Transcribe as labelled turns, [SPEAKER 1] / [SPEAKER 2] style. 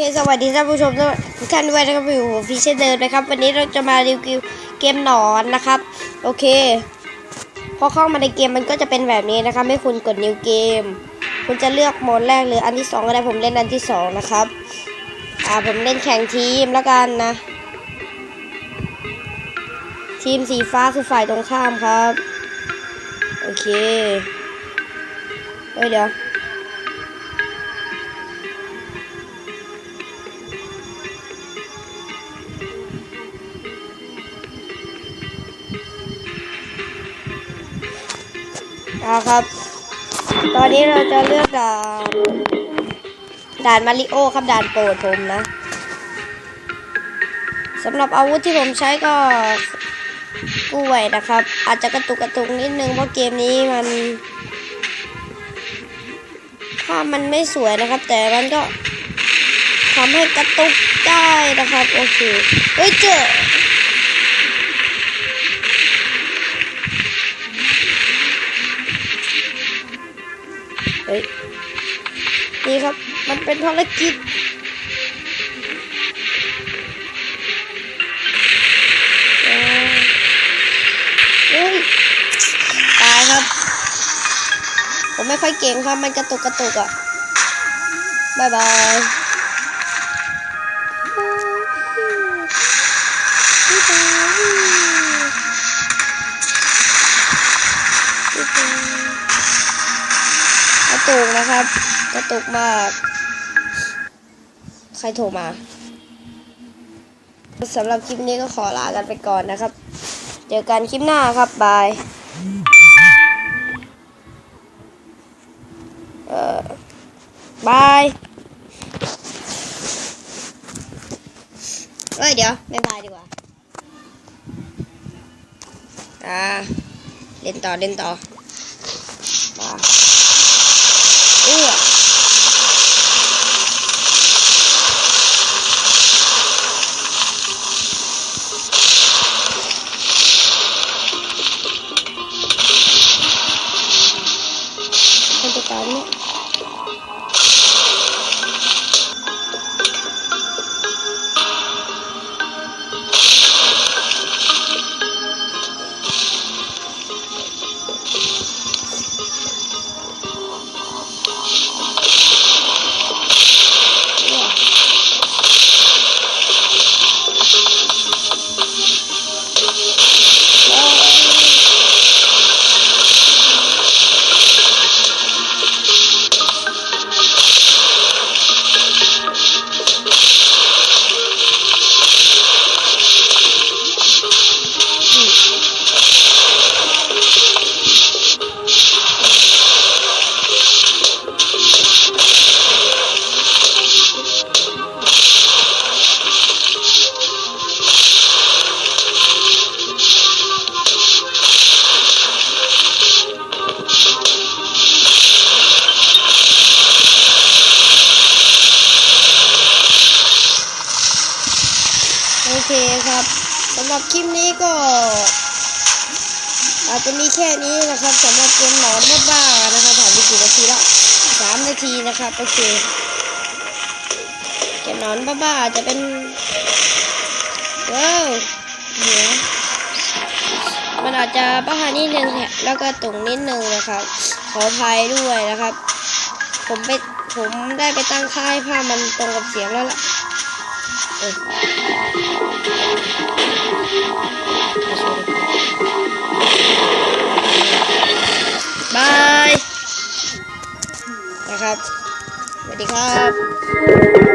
[SPEAKER 1] เคสวัสดีท่านผู้ชมทุกท่านด้วยนะครับอยู่ผมพีเช่นเดิมนะครับ วันนี้เราจะมารีวิวเกมหนอนนะครับ โอเค พอเข้ามาในเกมมันก็จะเป็นแบบนี้นะครับให้คุณกดนิวเกม คุณจะเลือกโหมดแรกหรืออันที่สองก็ได้ผมเล่นอันที่สองนะครับอ่าผมเล่นแข่งทีมแล้วกันนะ ทีมสีฟ้าคือฝ่ายตรงข้ามครับ โอเคเฮ้ยเดี๋ยว เอาครับ ตอนนี้เราจะเลือกด่านด่านมาริโอครับด่านโปรดผมนะสำหรับอาวุธที่ผมใช้ก็กล้วยนะครับ อาจจะกระตุกกระตุกนิดนึงเพราะเกมนี้มันภาพมันไม่สวยนะครับ แต่มันก็ทำให้กระตุกได้นะครับ โอเคเฮ้ยเจอ นี่ครับ มันเป็นภารกิจเฮ้ยตายครับ ผมไม่ค่อยเก่งครับ มันกระตุกกระตุกอะ่ะบายบายกระตุกนะครับ กระตุกมาก ใครโทรมาสำหรับคลิปนี้ก็ขอลากันไปก่อนนะครับ เจอกันคลิปหน้าครับ บาย เอ่อบายเอ้ยเดี๋ยวไม่บายดีกว่า อ่า เล่นต่อ เล่นต่อมา คครับสำหรับคลิปนี้ก็ อาจจะมีแค่นี้นะครับสำหรับเกมหนอนบ้าๆนะครับผ่านไปกี่นาทีแล้วสามนาทีนะครับโอเคเกมหนอนบ้าๆอาจะเป็นว้าวเดี๋ยวมันอาจจะบ้านิดนึงแหละแล้วก็ตรงนิดนึงนะครับ ขออภัยด้วยนะครับ ผมไปผมได้ไปตั้งค่ายภามันตรงกับเสียงแล้วล่ะ เออบายนะครับ สวัสดีครับ